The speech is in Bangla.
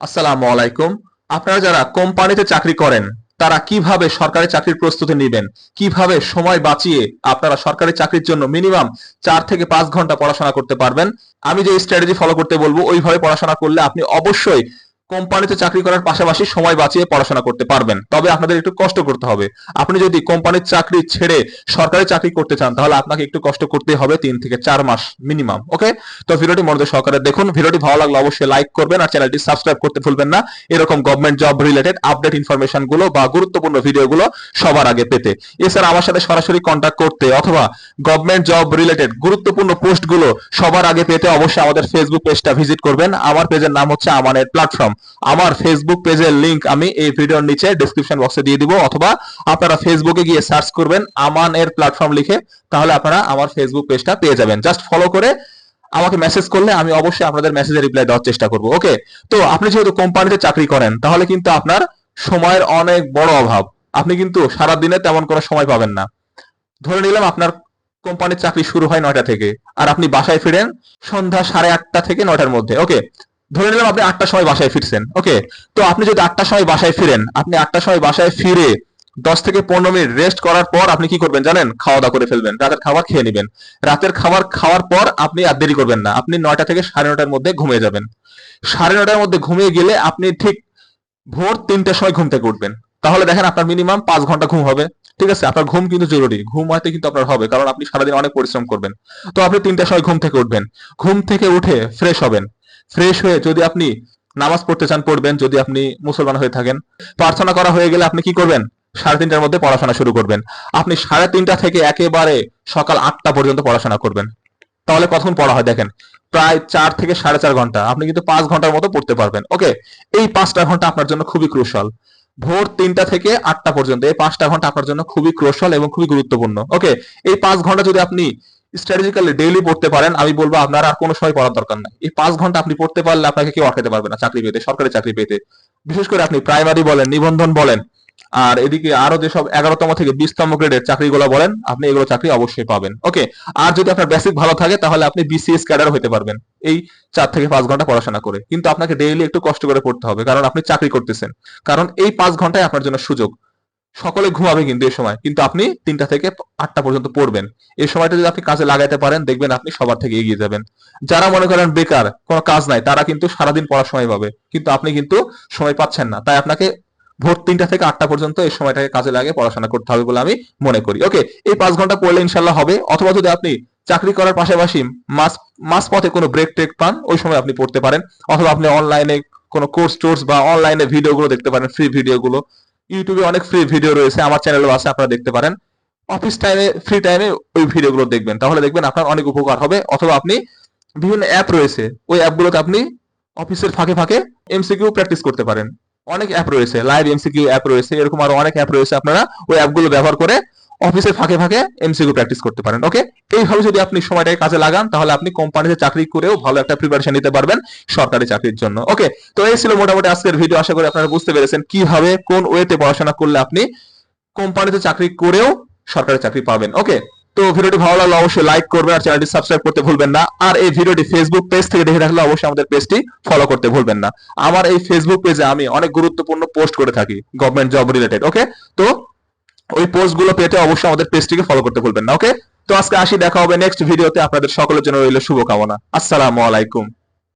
আসসালামু আলাইকুম। আপনারা যারা কোম্পানিতে চাকরি করেন, তারা কীভাবে সরকারি চাকরির প্রস্তুতি নেবেন? কীভাবে সময় বাঁচিয়ে আপনারা সরকারি চাকরির জন্য মিনিমাম চার থেকে পাঁচ ঘণ্টা পড়াশোনা করতে পারবেন? আমি যে স্ট্র্যাটেজি ফলো করতে বলব, ওইভাবে পড়াশোনা করলে আপনি অবশ্যই কোম্পানিতে চাকরি করার পাশাপাশি সময় বাঁচিয়ে পড়াশোনা করতে পারবেন। তবে আপনাদের একটু কষ্ট করতে হবে। আপনি যদি কোম্পানির চাকরি ছেড়ে সরকারি চাকরি করতে চান, তাহলে আপনাকে একটু কষ্ট করতে হবে তিন থেকে চার মাস মিনিমাম ওকে? তো ভিডিওটি মনোযোগ সহকারে দেখুন। ভিডিওটি ভালো লাগলে অবশ্যই লাইক করবেন আর চ্যানেলটি সাবস্ক্রাইব করতে ভুলবেন না। এরকম গভর্নমেন্ট জব রিলেটেড আপডেট ইনফরমেশনগুলো বা গুরুত্বপূর্ণ ভিডিওগুলো সবার আগে পেতে। এছাড়া আমার সাথে সরাসরি কন্ট্যাক্ট করতে অথবা গভর্নমেন্ট জব রিলেটেড গুরুত্বপূর্ণ পোস্টগুলো সবার আগে পেতে অবশ্যই আমাদের ফেসবুক পেজটা ভিজিট করবেন। আমার পেজের নাম হচ্ছে আমানের প্ল্যাটফর্ম আমার ফেসবুক পেজের লিংক আমি এই ভিডিওর নিচে ডেসক্রিপশন বক্সে দিয়ে দিব, অথবা আপনারা ফেসবুকে গিয়ে সার্চ করবেন আমান এর প্ল্যাটফর্ম লিখে, তাহলে আপনারা আমার ফেসবুক পেজটা পেয়ে যাবেন। জাস্ট ফলো করে আমাকে মেসেজ করলে আমি অবশ্যই আপনাদের মেসেজে রিপ্লাই দেওয়ার চেষ্টা করব ওকে তো আপনি যেহেতু কোম্পানিতে চাকরি করেন, তাহলে কিন্তু আপনার সময়ের অনেক বড় অভাব। আপনি কিন্তু সারা দিনে তেমন কোনো সময় পাবেন না। ধরে নিলাম আপনার কোম্পানির চাকরি শুরু হয় নয়টা থেকে, আর আপনি বাসায় ফিরেন সন্ধ্যা সাড়ে আটটা থেকে নয়টার মধ্যে ওকে ধরে নিলাম আপনি আটটার সময় বাসায় ফিরছেন ওকে তো আপনি যদি আটটার সময় বাসায় ফিরেন, আপনি আটটার সময় বাসায় ফিরে দশ থেকে পনেরো মিনিট রেস্ট করার পর আপনি কি করবেন জানেন? খাওয়া দাওয়া করে ফেলবেন, রাতের খাবার খেয়ে নেবেন। রাতের খাবার খাওয়ার পর আপনি আর দেরি করবেন না, আপনি নয়টা থেকে সাড়ে নটার মধ্যে ঘুমিয়ে যাবেন। সাড়ে নটার মধ্যে ঘুমিয়ে গেলে আপনি ঠিক ভোর তিনটার সময় ঘুম থেকে উঠবেন। তাহলে দেখেন আপনার মিনিমাম পাঁচ ঘণ্টা ঘুম হবে, ঠিক আছে? আপনার ঘুম কিন্তু জরুরি, ঘুম হয়তো কিন্তু আপনার হবে, কারণ আপনি সারাদিন অনেক পরিশ্রম করবেন। তো আপনি তিনটার সময় ঘুম থেকে উঠবেন, ঘুম থেকে উঠে ফ্রেশ হবেন। ফ্রেশ হয়ে যদি আপনি নামাজ পড়তে চান, পড়বেন, যদি আপনি মুসলমান হয়ে থাকেন। প্রার্থনা করা হয়ে গেলে আপনি কি করবেন? সাড়ে তিনটার মধ্যে পড়াশোনা শুরু করবেন। আপনি সাড়ে তিনটা থেকে একেবারে সকাল আটটা পর্যন্ত পড়াশোনা করবেন। তাহলে কতক্ষণ পড়া হয় দেখেন? প্রায় চার থেকে সাড়ে চার ঘণ্টা। আপনি কিন্তু পাঁচ ঘণ্টার মতো পড়তে পারবেন। ওকে? এই পাঁচটা ঘণ্টা আপনার জন্য খুবই ক্রুশাল ভোর তিনটা থেকে আটটা পর্যন্ত। এই পাঁচটা ঘণ্টা আপনার জন্য খুবই ক্রুশাল এবং খুবই গুরুত্বপূর্ণ। ওকে? এই পাঁচ ঘণ্টা যদি আপনি স্ট্র্যাটেজিক্যালি ডেইলি পড়তে পারেন, আমি বলব আপনার আর কোনো সময় পড়ার দরকার নাই। এই পাঁচ ঘণ্টা আপনি পড়তে পারলে আপনাকে কেউ আটকাতে পারবে না, চাকরি পেতে, সরকারি চাকরি পেতে। বিশেষ করে আপনি প্রাইমারি বলেন, নিবন্ধন বলেন, আর এদিকে আরও যেসব এগারোতম থেকে বিশতম গ্রেডের চাকরিগুলো বলেন, আপনি এগুলো চাকরি অবশ্যই পাবেন। ওকে আর যদি আপনার বেসিক ভালো থাকে, তাহলে আপনি বিসিএস ক্যাডার হতে পারবেন, এই চার থেকে পাঁচ ঘণ্টা পড়াশোনা করে। কিন্তু আপনাকে ডেইলি একটু কষ্ট করে পড়তে হবে, কারণ আপনি চাকরি করতেছেন। কারণ এই পাঁচ ঘন্টায় আপনার জন্য সুযোগ। সকলে ঘুমাবে কিন্তু এই সময়। কিন্তু আপনি তিনটা থেকে আটটা পর্যন্ত পড়বেন। এই সময়টা যদি আপনি কাজে লাগাইতে পারেন, দেখবেন আপনি সবার থেকে এগিয়ে যাবেন। যারা মনে করেন বেকার, কোনো কাজ নাই, তারা কিন্তু সারাদিন পড়ার সময় পাবে। কিন্তু আপনি কিন্তু সময় পাচ্ছেন না। তাই আপনাকে ভোর তিনটা থেকে আটটা পর্যন্ত এই সময়টাকে কাজে লাগে পড়াশোনা করতে হবে বলে আমি মনে করি। ওকে, এই পাঁচ ঘণ্টা পড়লে ইনশাল্লাহ হবে। অথবা যদি আপনি চাকরি করার পাশাপাশি মাস মাস পথে কোনো ব্রেক টেক পান, ওই সময় আপনি পড়তে পারেন। অথবা আপনি অনলাইনে কোনো কোর্স টোর্স বা অনলাইনে ভিডিওগুলো দেখতে পারেন ফ্রি ভিডিওগুলো ইউটিউবে অনেক ফ্রি ভিডিও রয়েছে, আমার চ্যানেলও আছে, আপনারা দেখতে পারেন। অফিস টাইমে ফ্রি টাইমে ওই ভিডিওগুলো দেখবেন। তাহলে দেখবেন আপনার অনেক উপকার হবে। অথবা আপনি বিভিন্ন অ্যাপ রয়েছে, ওই অ্যাপগুলোতে আপনি অফিসের ফাঁকে ফাঁকে এমসিকিউ প্র্যাকটিস করতে পারেন। অনেক অ্যাপ রয়েছে লাইভ এমসিকিউ অ্যাপ রয়েছে, এরকম আরও অনেক অ্যাপ রয়েছে আপনারা ওই অ্যাপগুলো ব্যবহার করে অফিসের ফাঁকে ফাঁকে এমসিকিউ প্র্যাকটিস করতে পারেন ওকে এইভাবে যদি আপনি সময়টাকে কাজে লাগান, তাহলে আপনি কোম্পানিতে চাকরি করেও ভালো একটা প্রিপারেশন নিতে পারবেন সরকারি চাকরির জন্য ওকে তো এই ছিল মোটামুটি আজকের ভিডিও আশা করি আপনারা বুঝতে পেরেছেন কীভাবে, কোন ওয়েতে পড়াশোনা করলে আপনি কোম্পানিতে চাকরি করেও সরকারি চাকরি পাবেন ওকে তো ভিডিওটি ভালো লাগলে অবশ্যই লাইক করবেন আর চ্যানেলটি সাবস্ক্রাইব করতে ভুলবেন না। আর এই ভিডিওটি ফেসবুক পেজ থেকে দেখে থাকলে অবশ্যই আমাদের পেজটি ফলো করতে ভুলবেন না। আমার এই ফেসবুক পেজে আমি অনেক গুরুত্বপূর্ণ পোস্ট করে থাকি গভর্নমেন্ট জব রিলেটেড ওকে তো ওই পোস্টগুলো পেতে অবশ্যই আমাদের পেজটিকে ফলো করতে ভুলবেন না ওকে তো আজকে আসি, দেখা হবে নেক্সট ভিডিওতে আপনাদের সকলের জন্য রইল শুভকামনা। আসসালামু আলাইকুম।